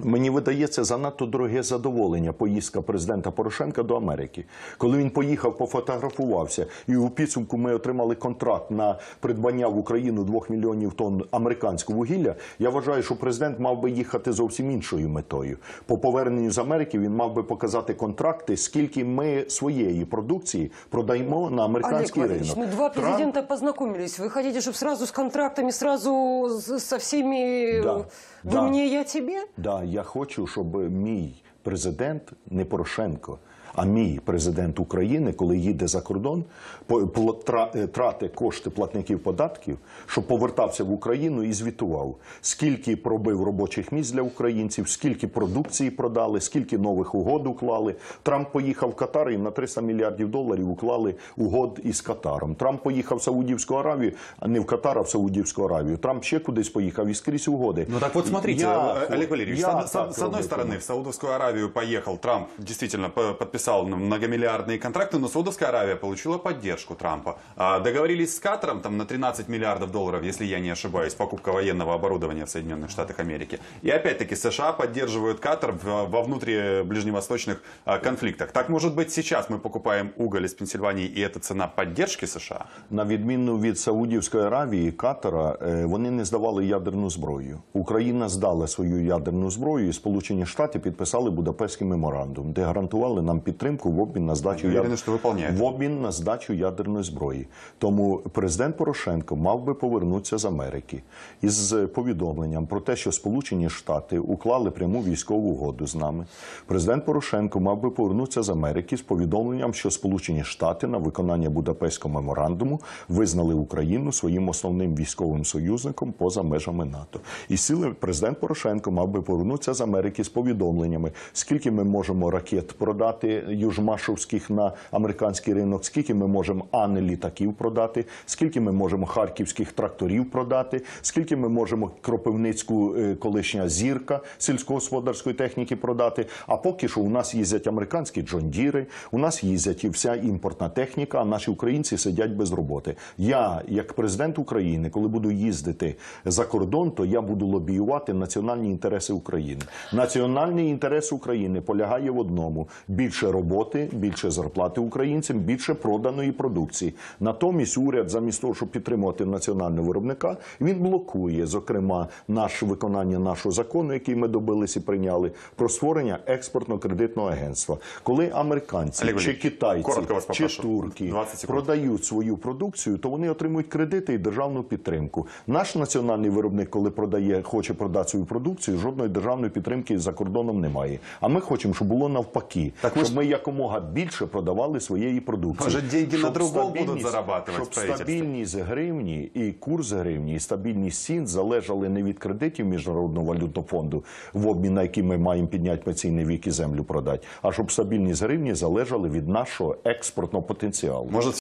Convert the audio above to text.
Мені видається занадто дороге задоволення поїздка президента Порошенка до Америки. Коли він поїхав, пофотографувався, і у підсумку ми отримали контракт на придбання в Україну 2 мільйонів тонн американського вугілля. Я вважаю, що президент мав би їхати зовсім іншою метою. По поверненню з Америки він мав би показати контракти, скільки ми своєї продукції продаємо на Олег американський Валерьевич, ринок. ну два Трамп- президента познакомились. Вы хотите, чтобы сразу с контрактами, сразу с- со всеми... Да, Вы да. мне, я тебе? Да, я хочу, щоб мій президент не Порошенко, а мій президент України, коли їде за кордон, е, трати кошти платників податків, щоб повертався в Україну і звітував, скільки пробив робочих місць для українців, скільки продукції продали, скільки нових угод уклали. Трамп поїхав в Катар і на 300 мільярдів доларів уклали угод із Катаром. Трамп поїхав в Саудівську Аравію, а не в Катар, а в Саудівську Аравію. Трамп ще кудись поїхав і скрізь угоди. Ну так вот смотрите, Я Олег Валерьевич, я с, так с- с одной стороны, в Саудовскую Аравию поехал Трамп, действительно по- подписал многомиллиардные контракты, но Саудовская Аравия получила поддержку Трампа. А, Договорились с Катаром там, на 13 миллиардов долларов, если я не ошибаюсь, покупка военного оборудования в Соединенных Штатах Америки. И опять-таки США поддерживают Катар в- во внутриближневосточных а, конфликтах. Так может быть сейчас мы покупаем уголь из Пенсильвании, и это цена поддержки США? На відміну від Саудівської Аравії і Катара, е, вони не здавали ядерну зброю. Україна здала свою ядерну зброю, і Сполучені Штати підписали Будапештський меморандум, де гарантували нам підтримку в обмін на здачу що в обмін на здачу ядерної зброї. Тому президент Порошенко мав би повернутися з Америки із повідомленням про те, що Сполучені Штати уклали пряму військову угоду з нами. Президент Порошенко мав би повернутися з Америки з повідомленням, що Сполучені Штати на виконання Будапештського меморандуму визнали Україну своїм основним військовим союзником поза межами НАТО. І сили президент Порошенко мав би повернутися з Америки з повідомленнями, скільки ми можемо ракет продати южмашовських на американський ринок, скільки ми можемо ани літаків продати, скільки ми можемо харківських тракторів продати, скільки ми можемо кропивницьку е, колишня зірка сільськогосподарської техніки продати. А поки що у нас їздять американські джондіри, у нас їздять і вся імпортна техніка, а наші українці сидять без роботи. Я, як президент України, коли буду їздити за кордон, то я буду лобіювати національні інтереси України. Національний інтерес України полягає в одному: більше роботи, більше зарплати українцям, більше проданої продукції. Натомість уряд, замість того, щоб підтримувати національного виробника, він блокує, зокрема, наше виконання нашого закону, який ми добилися і прийняли, про створення експортно-кредитного агентства. Коли американці Олег чи китайці чи турки продають свою продукцію, то вони отримують кредити і державну підтримку. Наш національний виробник, коли продає, хоче продати свою продукцію, жодної державної підтримки за кордоном немає. А ми хочемо, щоб було навпаки, Так щоб ми якомога більше продавали своєї продукції. Може, деньги на Щоб другого будуть зарабатувати щоб стабільність гривні і курс гривні, і стабільність цін залежали не від кредитів міжнародного валютного фонду, в обмін на які ми маємо підняти пенсійний вік і землю продати, а щоб стабільність гривні залежали від нашого експортного потенціалу. Может,